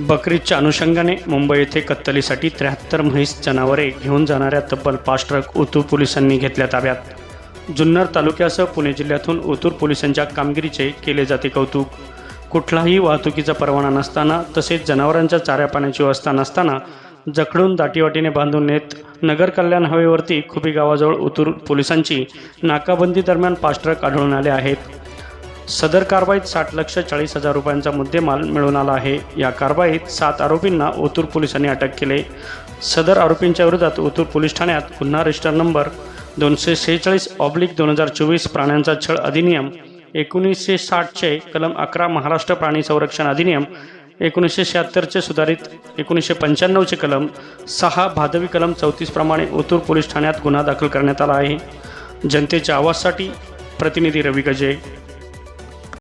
बकरीदच्या अनुषंगाने मुंबई येथे कत्तलीसाठी त्र्याहत्तर म्हैस जनावरे घेऊन जाणाऱ्या तब्बल पाच ट्रक ओतूर पोलिसांनी घेतल्या ताब्यात. जुन्नर तालुक्यासह पुणे जिल्ह्यातून ओतूर पोलिसांच्या कामगिरीचे केले जाते कौतुक. कुठलाही वाहतुकीचा परवाना नसताना तसेच जनावरांच्या चाऱ्या पाण्याची व्यवस्था नसताना जखडून दाटीवाटीने बांधून नेत नगर कल्याण हवेवरती खुबी गावाजवळ उतूर पोलिसांची नाकाबंदी दरम्यान पाच ट्रक आढळून आले आहेत. सदर कारवाईत साठ लक्ष चाळीस हजार रुपयांचा मुद्देमाल मिळून आला आहे. या कारवाईत सात आरोपींना ओतूर पोलिसांनी अटक केले. सदर आरोपींच्या विरोधात ओतूर पोलीस ठाण्यात गुन्हा रजिस्टर नंबर दोनशे सेहेचाळीस ऑब्लिक दोन हजार चोवीस प्राण्यांचा छळ अधिनियम एकोणीसशे साठचे कलम अकरा महाराष्ट्र प्राणी संरक्षण अधिनियम एकोणीसशे शहात्तरचे सुधारित एकोणीसशे पंच्याण्णवचे कलम सहा भादवी कलम चौतीसप्रमाणे ओतूर पोलीस ठाण्यात गुन्हा दाखल करण्यात आला आहे. जनतेच्या आवाजसाठी प्रतिनिधी रवी गजे.